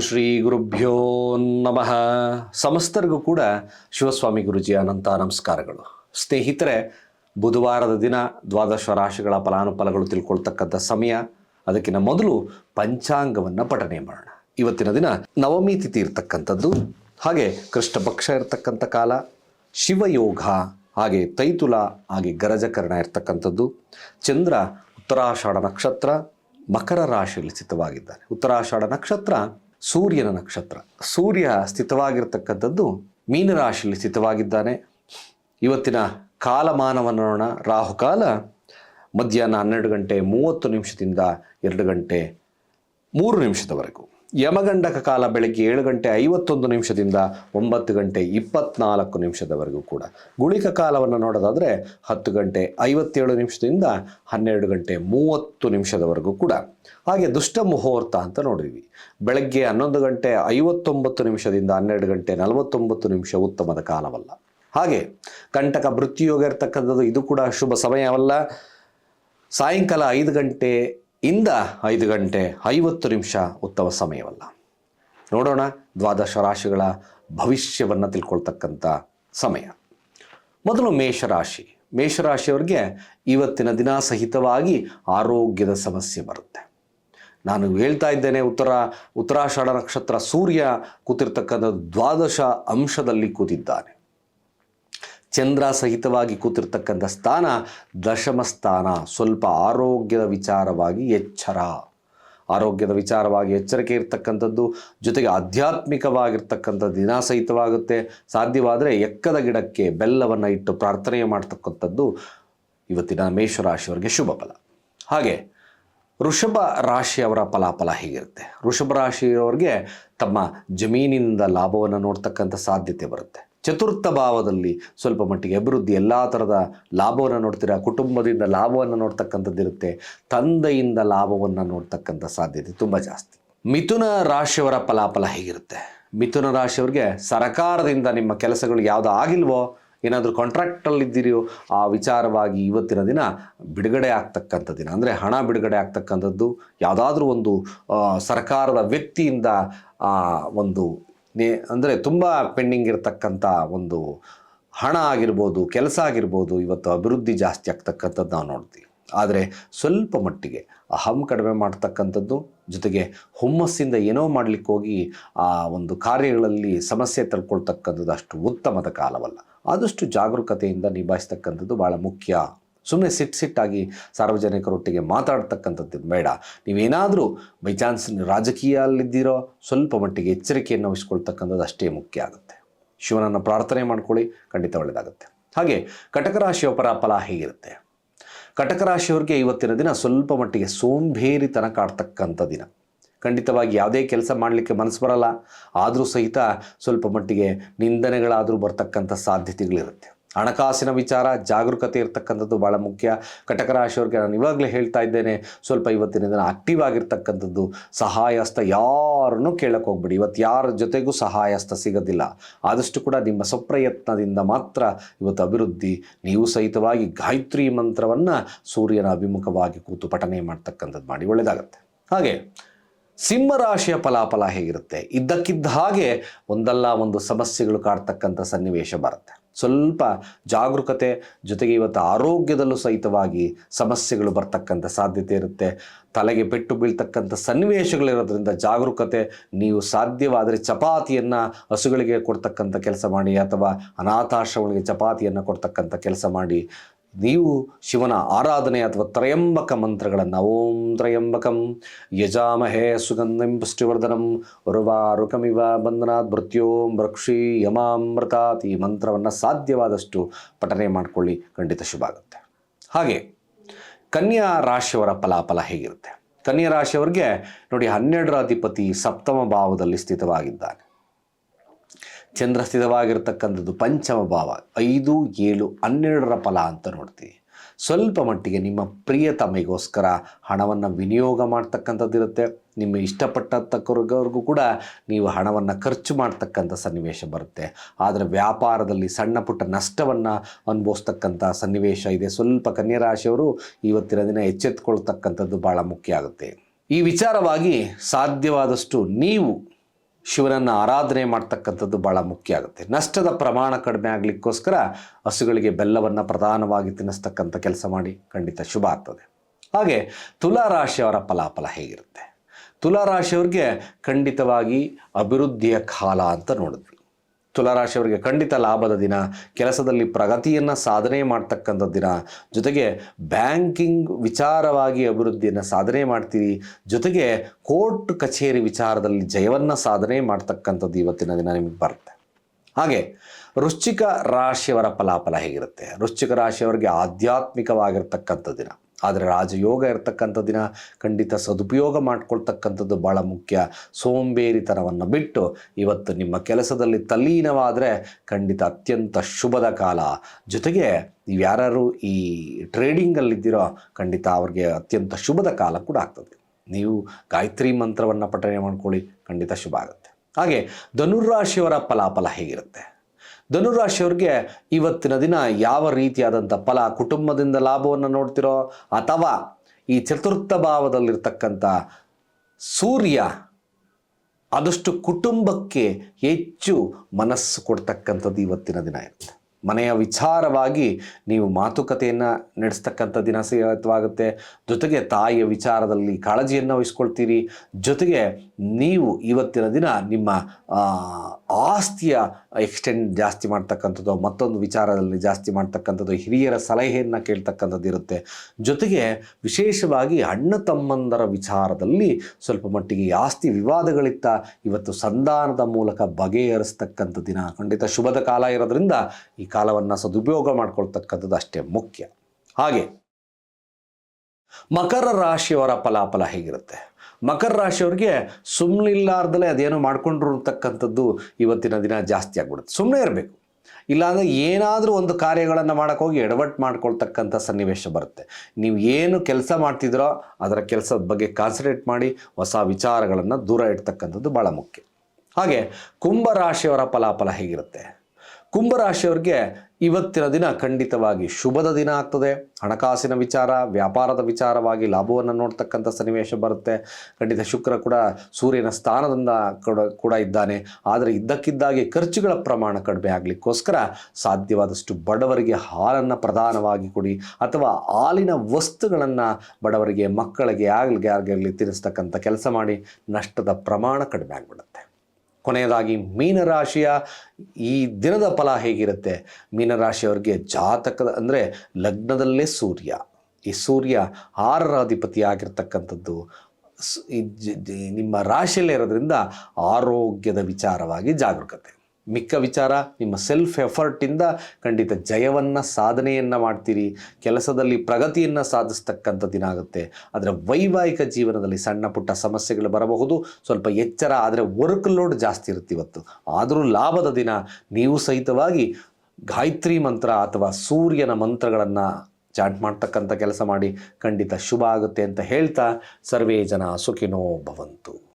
ಶ್ರೀ ಗುರುಭ್ಯೋ ನಮಃ. ಸಮಸ್ತರಿಗೂ ಕೂಡ ಶಿವಸ್ವಾಮಿ ಗುರುಜಿಯ ಅನಂತ ನಮಸ್ಕಾರಗಳು. ಸ್ನೇಹಿತರೆ, ಬುಧವಾರದ ದಿನ ದ್ವಾದಶ ರಾಶಿಗಳ ಫಲಾನುಫಲಗಳು ತಿಳ್ಕೊಳ್ತಕ್ಕಂಥ ಸಮಯ. ಅದಕ್ಕಿಂತ ಮೊದಲು ಪಂಚಾಂಗವನ್ನು ಪಠನೆ ಮಾಡೋಣ. ಇವತ್ತಿನ ದಿನ ನವಮಿ ತಿಥಿ ಇರತಕ್ಕಂಥದ್ದು. ಹಾಗೆ ಕೃಷ್ಣ ಪಕ್ಷ ಇರತಕ್ಕಂಥ ಕಾಲ, ಶಿವಯೋಗ, ಹಾಗೆ ತೈತುಲ, ಹಾಗೆ ಗರಜಕರಣ ಇರ್ತಕ್ಕಂಥದ್ದು. ಚಂದ್ರ, ಉತ್ತರಾಷಾಢ ನಕ್ಷತ್ರ ಮಕರ ರಾಶಿಯಲ್ಲಿ ಸ್ಥಿತವಾಗಿದ್ದಾರೆ. ಉತ್ತರಾಷಾಢ ನಕ್ಷತ್ರ ಸೂರ್ಯನ ನಕ್ಷತ್ರ. ಸೂರ್ಯ ಸ್ಥಿತವಾಗಿರ್ತಕ್ಕಂಥದ್ದು ಮೀನರಾಶಿಯಲ್ಲಿ ಸ್ಥಿತವಾಗಿದ್ದಾನೆ. ಇವತ್ತಿನ ಕಾಲಮಾನವನ್ನು ನೋಡೋಣ ರಾಹುಕಾಲ ಮಧ್ಯಾಹ್ನ ಹನ್ನೆರಡು ಗಂಟೆ ಮೂವತ್ತು ನಿಮಿಷದಿಂದ ಎರಡು ಗಂಟೆ ಮೂರು ನಿಮಿಷದವರೆಗೂ. ಯಮಗಂಡಕ ಕಾಲ ಬೆಳಗ್ಗೆ ಏಳು ಗಂಟೆ ಐವತ್ತೊಂದು ನಿಮಿಷದಿಂದ ಒಂಬತ್ತು ಗಂಟೆ ಇಪ್ಪತ್ನಾಲ್ಕು ನಿಮಿಷದವರೆಗೂ ಕೂಡ. ಗುಳಿಕ ಕಾಲವನ್ನು ನೋಡೋದಾದರೆ ಹತ್ತು ಗಂಟೆ ಐವತ್ತೇಳು ನಿಮಿಷದಿಂದ ಹನ್ನೆರಡು ಗಂಟೆ ಮೂವತ್ತು ನಿಮಿಷದವರೆಗೂ ಕೂಡ. ಹಾಗೆ ದುಷ್ಟ ಮುಹೂರ್ತ ಅಂತ ನೋಡಿದ್ವಿ. ಬೆಳಗ್ಗೆ ಹನ್ನೊಂದು ಗಂಟೆ ಐವತ್ತೊಂಬತ್ತು ನಿಮಿಷದಿಂದ ಹನ್ನೆರಡು ಗಂಟೆ ನಲವತ್ತೊಂಬತ್ತು ನಿಮಿಷ ಉತ್ತಮದ ಕಾಲವಲ್ಲ. ಹಾಗೆ ಕಂಟಕ ವೃತ್ತಿಯೋಗ ಇರ್ತಕ್ಕಂಥದ್ದು ಇದು ಕೂಡ ಶುಭ ಸಮಯವಲ್ಲ. ಸಾಯಂಕಾಲ ಐದು ಗಂಟೆ ಇಂದ ಐದು ಗಂಟೆ ಐವತ್ತು ನಿಮಿಷ ಉತ್ತಮ ಸಮಯವಲ್ಲ. ನೋಡೋಣ ದ್ವಾದಶ ರಾಶಿಗಳ ಭವಿಷ್ಯವನ್ನು ತಿಳ್ಕೊಳ್ತಕ್ಕಂಥ ಸಮಯ. ಮೊದಲು ಮೇಷರಾಶಿ. ಮೇಷರಾಶಿಯವರಿಗೆ ಇವತ್ತಿನ ದಿನ ಸಹಿತವಾಗಿ ಆರೋಗ್ಯದ ಸಮಸ್ಯೆ ಬರುತ್ತೆ. ನಾನು ಹೇಳ್ತಾ ಇದ್ದೇನೆ, ಉತ್ತರ, ಉತ್ತರಾಷಾಢ ನಕ್ಷತ್ರ ಸೂರ್ಯ ಕೂತಿರ್ತಕ್ಕಂಥ ದ್ವಾದಶ ಅಂಶದಲ್ಲಿ ಕೂತಿದ್ದಾನೆ. ಚಂದ್ರ ಸಹಿತವಾಗಿ ಕೂತಿರ್ತಕ್ಕಂಥ ಸ್ಥಾನ ದಶಮ ಸ್ಥಾನ ಸ್ವಲ್ಪ ಆರೋಗ್ಯದ ವಿಚಾರವಾಗಿ ಎಚ್ಚರ. ಆರೋಗ್ಯದ ವಿಚಾರವಾಗಿ ಎಚ್ಚರಿಕೆ ಇರ್ತಕ್ಕಂಥದ್ದು, ಜೊತೆಗೆ ಆಧ್ಯಾತ್ಮಿಕವಾಗಿರ್ತಕ್ಕಂಥ ದಿನ ಸಹಿತವಾಗುತ್ತೆ. ಸಾಧ್ಯವಾದರೆ ಎಕ್ಕದ ಗಿಡಕ್ಕೆ ಬೆಲ್ಲವನ್ನು ಇಟ್ಟು ಪ್ರಾರ್ಥನೆ ಮಾಡ್ತಕ್ಕಂಥದ್ದು ಇವತ್ತಿನ ಮೇಷರಾಶಿಯವರಿಗೆ ಶುಭ ಫಲ. ಹಾಗೆ, ವೃಷಭ ರಾಶಿಯವರ ಫಲಾಫಲ ಹೇಗಿರುತ್ತೆ? ವೃಷಭ ರಾಶಿಯವರಿಗೆ ತಮ್ಮ ಜಮೀನಿನಿಂದ ಲಾಭವನ್ನು ನೋಡ್ತಕ್ಕಂಥ ಸಾಧ್ಯತೆ ಬರುತ್ತೆ. ಚತುರ್ಥ ಭಾವದಲ್ಲಿ ಸ್ವಲ್ಪ ಮಟ್ಟಿಗೆ ಅಭಿವೃದ್ಧಿ, ಎಲ್ಲ ಥರದ ಲಾಭವನ್ನು ನೋಡ್ತೀರಾ? ಕುಟುಂಬದಿಂದ ಲಾಭವನ್ನು ನೋಡ್ತಕ್ಕಂಥದ್ದು ಇರುತ್ತೆ ತಂದೆಯಿಂದ ಲಾಭವನ್ನು ನೋಡ್ತಕ್ಕಂಥ ಸಾಧ್ಯತೆ ತುಂಬ ಜಾಸ್ತಿ. ಮಿಥುನ ರಾಶಿಯವರ ಫಲಾಫಲ ಹೇಗಿರುತ್ತೆ? ಮಿಥುನ ರಾಶಿಯವರಿಗೆ ಸರಕಾರದಿಂದ ನಿಮ್ಮ ಕೆಲಸಗಳು ಯಾವುದು ಆಗಿಲ್ವೋ, ಏನಾದರೂ ಕಾಂಟ್ರಾಕ್ಟಲ್ಲಿದ್ದೀರೋ ಆ ವಿಚಾರವಾಗಿ ಇವತ್ತಿನ ದಿನ ಬಿಡುಗಡೆ ಆಗ್ತಕ್ಕಂಥ ದಿನ. ಅಂದರೆ ಹಣ ಬಿಡುಗಡೆ ಆಗ್ತಕ್ಕಂಥದ್ದು, ಯಾವುದಾದ್ರೂ ಒಂದು ಸರ್ಕಾರದ ವ್ಯಕ್ತಿಯಿಂದ ಒಂದು ನೇ ಅಂದರೆ ತುಂಬ ಪೆಂಡಿಂಗ್ ಇರತಕ್ಕಂಥ ಒಂದು ಹಣ ಆಗಿರ್ಬೋದು, ಕೆಲಸ ಆಗಿರ್ಬೋದು, ಇವತ್ತು ಅಭಿವೃದ್ಧಿ ಜಾಸ್ತಿ ಆಗ್ತಕ್ಕಂಥದ್ದು ನಾವು ನೋಡ್ತೀವಿ. ಆದರೆ ಸ್ವಲ್ಪ ಮಟ್ಟಿಗೆ ಅಹಂ ಕಡಿಮೆ ಮಾಡ್ತಕ್ಕಂಥದ್ದು, ಜೊತೆಗೆ ಹುಮ್ಮಸ್ಸಿಂದ ಏನೋ ಮಾಡಲಿಕ್ಕೆ ಹೋಗಿ ಆ ಒಂದು ಕಾರ್ಯಗಳಲ್ಲಿ ಸಮಸ್ಯೆ ತಳ್ಕೊಳ್ತಕ್ಕಂಥದ್ದು ಅಷ್ಟು ಉತ್ತಮದ ಕಾಲವಲ್ಲ. ಆದಷ್ಟು ಜಾಗರೂಕತೆಯಿಂದ ನಿಭಾಯಿಸ್ತಕ್ಕಂಥದ್ದು ಭಾಳ ಮುಖ್ಯ ಸುಮ್ಮನೆ ಸಿಟ್ಟು ಸಿಟ್ಟಾಗಿ ಸಾರ್ವಜನಿಕರೊಟ್ಟಿಗೆ ಮಾತಾಡ್ತಕ್ಕಂಥದ್ದು ಬೇಡ. ನೀವೇನಾದರೂ ಬೈ ಚಾನ್ಸ್ ರಾಜಕೀಯಲ್ಲಿದ್ದೀರೋ ಸ್ವಲ್ಪ ಮಟ್ಟಿಗೆ ಎಚ್ಚರಿಕೆಯನ್ನು ವಹಿಸ್ಕೊಳ್ತಕ್ಕಂಥದ್ದು ಅಷ್ಟೇ ಮುಖ್ಯ ಆಗುತ್ತೆ. ಶಿವನನ್ನು ಪ್ರಾರ್ಥನೆ ಮಾಡ್ಕೊಳ್ಳಿ, ಖಂಡಿತ ಒಳ್ಳೆಯದಾಗುತ್ತೆ ಹಾಗೆ ಕಟಕ ರಾಶಿಯ ಪರ ಫಲ ಹೇಗಿರುತ್ತೆ? ಕಟಕ ರಾಶಿಯವರಿಗೆ ಇವತ್ತಿನ ದಿನ ಸ್ವಲ್ಪ ಮಟ್ಟಿಗೆ ಸೋಂಬೇರಿತನ ಕಾಡ್ತಕ್ಕಂಥ ದಿನ. ಖಂಡಿತವಾಗಿ ಯಾವುದೇ ಕೆಲಸ ಮಾಡಲಿಕ್ಕೆ ಮನಸ್ಸು ಬರಲ್ಲ. ಆದರೂ ಸಹಿತ ಸ್ವಲ್ಪ ಮಟ್ಟಿಗೆ ನಿಂದನೆಗಳಾದರೂ ಬರ್ತಕ್ಕಂಥ ಸಾಧ್ಯತೆಗಳಿರುತ್ತೆ. ಹಣಕಾಸಿನ ವಿಚಾರ, ಜಾಗರೂಕತೆ ಇರತಕ್ಕಂಥದ್ದು ಭಾಳ ಮುಖ್ಯ. ಕಟಕ ರಾಶಿಯವ್ರಿಗೆ ನಾನು ಇವಾಗಲೇ ಹೇಳ್ತಾ ಇದ್ದೇನೆ, ಸ್ವಲ್ಪ ಇವತ್ತಿನ ದಿನ ಆಕ್ಟಿವ್ ಆಗಿರ್ತಕ್ಕಂಥದ್ದು ಸಹಾಯಸ್ತ ಯಾರನ್ನು ಕೇಳಕ್ಕೆ ಹೋಗ್ಬಿಡಿ. ಇವತ್ತು ಯಾರ ಜೊತೆಗೂ ಸಹಾಯಸ್ತ ಸಿಗೋದಿಲ್ಲ. ಆದಷ್ಟು ಕೂಡ ನಿಮ್ಮ ಸ್ವಪ್ರಯತ್ನದಿಂದ ಮಾತ್ರ ಇವತ್ತು ಅಭಿವೃದ್ಧಿ, ನೀವು ಸಹಿತವಾಗಿ ಗಾಯತ್ರಿ ಮಂತ್ರವನ್ನು ಸೂರ್ಯನ ಅಭಿಮುಖವಾಗಿ ಕೂತು ಪಠನೆ ಮಾಡ್ತಕ್ಕಂಥದ್ದು ಮಾಡಿ, ಒಳ್ಳೆಯದಾಗತ್ತೆ. ಹಾಗೆ ಸಿಂಹರಾಶಿಯ ಫಲಾಫಲ ಹೇಗಿರುತ್ತೆ? ಇದ್ದಕ್ಕಿದ್ದ ಹಾಗೆ ಒಂದಲ್ಲ ಒಂದು ಸಮಸ್ಯೆಗಳು ಕಾಡ್ತಕ್ಕಂಥ ಸನ್ನಿವೇಶ ಬರುತ್ತೆ. ಸ್ವಲ್ಪ ಜಾಗರೂಕತೆ ಜೊತೆಗೆ ಇವತ್ತು ಆರೋಗ್ಯದಲ್ಲೂ ಸಹಿತವಾಗಿ ಸಮಸ್ಯೆಗಳು ಬರ್ತಕ್ಕಂಥ ಸಾಧ್ಯತೆ ಇರುತ್ತೆ. ತಲೆಗೆ ಪೆಟ್ಟು ಬೀಳ್ತಕ್ಕಂಥ ಸನ್ನಿವೇಶಗಳಿರೋದ್ರಿಂದ ಜಾಗರೂಕತೆ ನೀವು ಸಾಧ್ಯವಾದರೆ ಚಪಾತಿಯನ್ನು ಹಸುಗಳಿಗೆ ಕೊಡ್ತಕ್ಕಂಥ ಕೆಲಸ ಮಾಡಿ ಅಥವಾ ಅನಾಥಾಶ್ರಮಗಳಿಗೆ ಚಪಾತಿಯನ್ನು ಕೊಡ್ತಕ್ಕಂಥ ಕೆಲಸ ಮಾಡಿ ನೀವು ಶಿವನ ಆರಾಧನೆ ಅಥವಾ ತ್ರಯಂಬಕ ಮಂತ್ರಗಳನ್ನು ಓಂ ತ್ರಯಂಬಕಂ ಯಜಾಮಹೇ ಸುಗಂಧಿಂ ಪುಷ್ಟಿವರ್ಧನಂ ಉರ್ವಾರುಕಮಿವ ಬಂಧನಾತ್ ಮೃತ್ಯೋಂ ವೃಕ್ಷಿ ಯಮಾಮೃತಾತ್ ಈ ಮಂತ್ರವನ್ನು ಸಾಧ್ಯವಾದಷ್ಟು ಪಠನೆ ಮಾಡಿಕೊಳ್ಳಿ. ಖಂಡಿತ ಶುಭ ಆಗುತ್ತೆ. ಹಾಗೆ ಕನ್ಯಾ ರಾಶಿಯವರ ಫಲಾಫಲ ಹೇಗಿರುತ್ತೆ? ಕನ್ಯಾ ರಾಶಿಯವರಿಗೆ ನೋಡಿ ಹನ್ನೆರಡರ ಅಧಿಪತಿ ಸಪ್ತಮ ಭಾವದಲ್ಲಿ ಸ್ಥಿತವಾಗಿದ್ದಾನೆ. ಚಂದ್ರ ಸ್ಥಿತವಾಗಿರ್ತಕ್ಕಂಥದ್ದು ಪಂಚಮ ಭಾವ. ಐದು, ಏಳು, ಹನ್ನೆರಡರ ಫಲ ಅಂತ ನೋಡ್ತೀವಿ. ಸ್ವಲ್ಪ ಮಟ್ಟಿಗೆ ನಿಮ್ಮ ಪ್ರಿಯತಮೆಗೋಸ್ಕರ ಹಣವನ್ನು ವಿನಿಯೋಗ ಮಾಡ್ತಕ್ಕಂಥದ್ದಿರುತ್ತೆ ನಿಮ್ಮ ಇಷ್ಟಪಟ್ಟತಕ್ಕವ್ರಿಗೂ ಕೂಡ ನೀವು ಹಣವನ್ನು ಖರ್ಚು ಮಾಡ್ತಕ್ಕಂಥ ಸನ್ನಿವೇಶ ಬರುತ್ತೆ. ಆದರೆ ವ್ಯಾಪಾರದಲ್ಲಿ ಸಣ್ಣ ಪುಟ್ಟ ನಷ್ಟವನ್ನು ಅನುಭವಿಸ್ತಕ್ಕಂಥ ಸನ್ನಿವೇಶ ಇದೆ. ಸ್ವಲ್ಪ ಕನ್ಯರಾಶಿಯವರು ಇವತ್ತಿನ ದಿನ ಎಚ್ಚೆತ್ಕೊಳ್ತಕ್ಕಂಥದ್ದು ಭಾಳ ಮುಖ್ಯ ಆಗುತ್ತೆ. ಈ ವಿಚಾರವಾಗಿ ಸಾಧ್ಯವಾದಷ್ಟು ನೀವು ಶಿವನನ್ನು ಆರಾಧನೆ ಮಾಡ್ತಕ್ಕಂಥದ್ದು ಭಾಳ ಮುಖ್ಯ ಆಗುತ್ತೆ. ನಷ್ಟದ ಪ್ರಮಾಣ ಕಡಿಮೆ ಆಗಲಿಕ್ಕೋಸ್ಕರ ಹಸುಗಳಿಗೆ ಬೆಲ್ಲವನ್ನು ಪ್ರಧಾನವಾಗಿ ತಿನ್ನಿಸ್ತಕ್ಕಂಥ ಕೆಲಸ ಮಾಡಿ ಖಂಡಿತ ಶುಭ ಆಗ್ತದೆ. ಹಾಗೆ ತುಲಾರಾಶಿಯವರ ಫಲಾಫಲ ಹೇಗಿರುತ್ತೆ? ತುಲಾರಾಶಿಯವ್ರಿಗೆ ಖಂಡಿತವಾಗಿ ಅಭಿವೃದ್ಧಿಯ ಕಾಲ ಅಂತ ನೋಡಿದ್ವಿ. ತುಲಾರಾಶಿಯವರಿಗೆ ಖಂಡಿತ ಲಾಭದ ದಿನ, ಕೆಲಸದಲ್ಲಿ ಪ್ರಗತಿಯನ್ನು ಸಾಧನೆ ಮಾಡ್ತಕ್ಕಂಥ ದಿನ. ಜೊತೆಗೆ ಬ್ಯಾಂಕಿಂಗ್ ವಿಚಾರವಾಗಿ ಅಭಿವೃದ್ಧಿಯನ್ನು ಸಾಧನೆ ಮಾಡ್ತೀರಿ. ಜೊತೆಗೆ ಕೋರ್ಟ್ ಕಚೇರಿ ವಿಚಾರದಲ್ಲಿ ಜಯವನ್ನು ಸಾಧನೆ ಮಾಡ್ತಕ್ಕಂಥದ್ದು ಇವತ್ತಿನ ದಿನ ನಿಮಗೆ ಬರುತ್ತೆ. ಹಾಗೆ, ವೃಶ್ಚಿಕ ರಾಶಿಯವರ ಫಲಾಫಲ ಹೇಗಿರುತ್ತೆ? ವೃಶ್ಚಿಕ ರಾಶಿಯವರಿಗೆ ಆಧ್ಯಾತ್ಮಿಕವಾಗಿರ್ತಕ್ಕಂಥ ದಿನ. ಆದರೆ ರಾಜಯೋಗ ಇರ್ತಕ್ಕಂಥ ದಿನ ಖಂಡಿತ ಸದುಪಯೋಗ ಮಾಡ್ಕೊಳ್ತಕ್ಕಂಥದ್ದು ಭಾಳ ಮುಖ್ಯ. ಸೋಂಬೇರಿತನವನ್ನು ಬಿಟ್ಟು ಇವತ್ತು ನಿಮ್ಮ ಕೆಲಸದಲ್ಲಿ ತಲ್ಲೀನವಾದರೆ ಖಂಡಿತ ಅತ್ಯಂತ ಶುಭದ ಕಾಲ. ಜೊತೆಗೆ ನೀವು ಈ ಟ್ರೇಡಿಂಗಲ್ಲಿದ್ದೀರೋ ಖಂಡಿತ ಅವ್ರಿಗೆ ಅತ್ಯಂತ ಶುಭದ ಕಾಲ ಕೂಡ ಆಗ್ತದೆ. ನೀವು ಗಾಯತ್ರಿ ಮಂತ್ರವನ್ನು ಪಠನೆ ಮಾಡ್ಕೊಳ್ಳಿ, ಖಂಡಿತ ಶುಭ ಆಗುತ್ತೆ. ಹಾಗೆ ಧನುರಾಶಿಯವರ ಫಲಾಫಲ ಹೇಗಿರುತ್ತೆ? ಧನುರಾಶಿಯವ್ರಿಗೆ ಇವತ್ತಿನ ದಿನ ಯಾವ ರೀತಿಯಾದಂಥ ಫಲ ಕುಟುಂಬದಿಂದ ಲಾಭವನ್ನು ನೋಡ್ತಿರೋ ಅಥವಾ ಈ ಚತುರ್ಥ ಭಾವದಲ್ಲಿರ್ತಕ್ಕಂಥ ಸೂರ್ಯ ಆದಷ್ಟು ಕುಟುಂಬಕ್ಕೆ ಹೆಚ್ಚು ಮನಸ್ಸು ಕೊಡ್ತಕ್ಕಂಥದ್ದು ಇವತ್ತಿನ ದಿನ ಇರುತ್ತೆ. ಮನೆಯ ವಿಚಾರವಾಗಿ ನೀವು ಮಾತುಕತೆಯನ್ನು ನಡೆಸ್ತಕ್ಕಂಥ ದಿನ ಸಿಗತ್ವಾಗುತ್ತೆ ಜೊತೆಗೆ ತಾಯಿಯ ವಿಚಾರದಲ್ಲಿ ಕಾಳಜಿಯನ್ನು ವಹಿಸ್ಕೊಳ್ತೀರಿ. ಜೊತೆಗೆ ನೀವು ಇವತ್ತಿನ ದಿನ ನಿಮ್ಮ ಆಸ್ತಿಯ ಎಕ್ಸ್ಟೆಂಡ್ ಜಾಸ್ತಿ ಮಾಡ್ತಕ್ಕಂಥದ್ದು, ಮತ್ತೊಂದು ವಿಚಾರದಲ್ಲಿ ಜಾಸ್ತಿ ಮಾಡ್ತಕ್ಕಂಥದ್ದು, ಹಿರಿಯರ ಸಲಹೆಯನ್ನು ಕೇಳ್ತಕ್ಕಂಥದ್ದು ಇರುತ್ತೆ. ಜೊತೆಗೆ ವಿಶೇಷವಾಗಿ ಅಣ್ಣ ತಮ್ಮಂದರ ವಿಚಾರದಲ್ಲಿ ಸ್ವಲ್ಪ ಮಟ್ಟಿಗೆ ಜಾಸ್ತಿ ವಿವಾದಗಳಿತ್ತ ಇವತ್ತು ಸಂಧಾನದ ಮೂಲಕ ಬಗೆಹರಿಸ್ತಕ್ಕಂಥ ದಿನ. ಖಂಡಿತ ಶುಭದ ಕಾಲ ಇರೋದ್ರಿಂದ ಈ ಕಾಲವನ್ನು ಸದುಪಯೋಗ ಮಾಡ್ಕೊಳ್ತಕ್ಕಂಥದ್ದು ಅಷ್ಟೇ ಮುಖ್ಯ. ಹಾಗೆ ಮಕರ ರಾಶಿಯವರ ಫಲಾಫಲ ಹೇಗಿರುತ್ತೆ? ಮಕರ ರಾಶಿಯವ್ರಿಗೆ ಸುಮ್ಮನಿಲ್ಲಾರ್ದಲೇ ಅದೇನೋ ಮಾಡ್ಕೊಂಡಿರ್ತಕ್ಕಂಥದ್ದು ಇವತ್ತಿನ ದಿನ ಜಾಸ್ತಿ ಆಗ್ಬಿಡುತ್ತೆ. ಸುಮ್ಮನೆ ಇರಬೇಕು. ಇಲ್ಲಾಂದರೆ ಏನಾದರೂ ಒಂದು ಕಾರ್ಯಗಳನ್ನು ಮಾಡೋಕ್ಕೋಗಿ ಎಡವಟ್ಟು ಮಾಡ್ಕೊಳ್ತಕ್ಕಂಥ ಸನ್ನಿವೇಶ ಬರುತ್ತೆ. ನೀವು ಏನು ಕೆಲಸ ಮಾಡ್ತಿದ್ರೋ ಅದರ ಕೆಲಸದ ಬಗ್ಗೆ ಕಾನ್ಸಂಟ್ರೇಟ್ ಮಾಡಿ ಹೊಸ ವಿಚಾರಗಳನ್ನು ದೂರ ಇಡ್ತಕ್ಕಂಥದ್ದು ಭಾಳ ಮುಖ್ಯ. ಹಾಗೆ ಕುಂಭರಾಶಿಯವರ ಫಲಾಫಲ ಹೇಗಿರುತ್ತೆ? ಕುಂಭರಾಶಿಯವ್ರಿಗೆ ಇವತ್ತಿನ ದಿನ ಖಂಡಿತವಾಗಿ ಶುಭದ ದಿನ ಆಗ್ತದೆ. ಹಣಕಾಸಿನ ವಿಚಾರ, ವ್ಯಾಪಾರದ ವಿಚಾರವಾಗಿ ಲಾಭವನ್ನು ನೋಡ್ತಕ್ಕಂಥ ಸನ್ನಿವೇಶ ಬರುತ್ತೆ. ಖಂಡಿತ ಶುಕ್ರ ಕೂಡ ಸೂರ್ಯನ ಸ್ಥಾನದಿಂದ ಕೂಡ ಕೂಡ ಇದ್ದಾನೆ. ಆದರೆ ಇದ್ದಕ್ಕಿದ್ದಾಗಿ ಖರ್ಚುಗಳ ಪ್ರಮಾಣ ಕಡಿಮೆ ಆಗಲಿಕ್ಕೋಸ್ಕರ ಸಾಧ್ಯವಾದಷ್ಟು ಬಡವರಿಗೆ ಹಾಲನ್ನು ಪ್ರಧಾನವಾಗಿ ಕೊಡಿ ಅಥವಾ ಹಾಲಿನ ವಸ್ತುಗಳನ್ನು ಬಡವರಿಗೆ, ಮಕ್ಕಳಿಗೆ ಆಗಲಿ ಯಾರಿಗಾಗಲಿ ತಿನ್ನಿಸ್ತಕ್ಕಂಥ ಕೆಲಸ ಮಾಡಿ ನಷ್ಟದ ಪ್ರಮಾಣ ಕಡಿಮೆ ಆಗಿಬಿಡುತ್ತೆ. ಕೊನೆಯದಾಗಿ ಮೀನರಾಶಿಯ ಈ ದಿನದ ಫಲ ಹೇಗಿರುತ್ತೆ? ಮೀನರಾಶಿಯವರಿಗೆ ಜಾತಕದ ಅಂದರೆ ಲಗ್ನದಲ್ಲೇ ಸೂರ್ಯ. ಈ ಸೂರ್ಯ ಆರರ ಅಧಿಪತಿ ಆಗಿರ್ತಕ್ಕಂಥದ್ದು ಸ್- ಈ ಜ- ಜ- ನಿಮ್ಮ ರಾಶಿಯಲ್ಲೇ ಇರೋದ್ರಿಂದ ಆರೋಗ್ಯದ ವಿಚಾರವಾಗಿ ಜಾಗರೂಕತೆ. ಮಿಕ್ಕ ವಿಚಾರ, ನಿಮ್ಮ ಸೆಲ್ಫ್ ಎಫರ್ಟಿಂದ ಖಂಡಿತ ಜಯವನ್ನು, ಸಾಧನೆಯನ್ನು ಮಾಡ್ತೀರಿ. ಕೆಲಸದಲ್ಲಿ ಪ್ರಗತಿಯನ್ನು ಸಾಧಿಸ್ತಕ್ಕಂಥ ದಿನ ಆಗುತ್ತೆ. ಆದರೆ ವೈವಾಹಿಕ ಜೀವನದಲ್ಲಿ ಸಣ್ಣ ಪುಟ್ಟ ಸಮಸ್ಯೆಗಳು ಬರಬಹುದು. ಸ್ವಲ್ಪ ಎಚ್ಚರ, ಆದರೆ ವರ್ಕ್ ಲೋಡ್ ಜಾಸ್ತಿ ಇರುತ್ತೆ ಇವತ್ತು. ಆದರೂ ಲಾಭದ ದಿನ, ನೀವು ಸಹಿತವಾಗಿ ಗಾಯತ್ರಿ ಮಂತ್ರ ಅಥವಾ ಸೂರ್ಯನ ಮಂತ್ರಗಳನ್ನು ಚಾಟ್ ಮಾಡ್ತಕ್ಕಂಥ ಕೆಲಸ ಮಾಡಿ ಖಂಡಿತ ಶುಭ ಆಗುತ್ತೆ ಅಂತ ಹೇಳ್ತಾ, ಸರ್ವೇ ಜನ ಸುಖಿನೋ ಭವಂತು.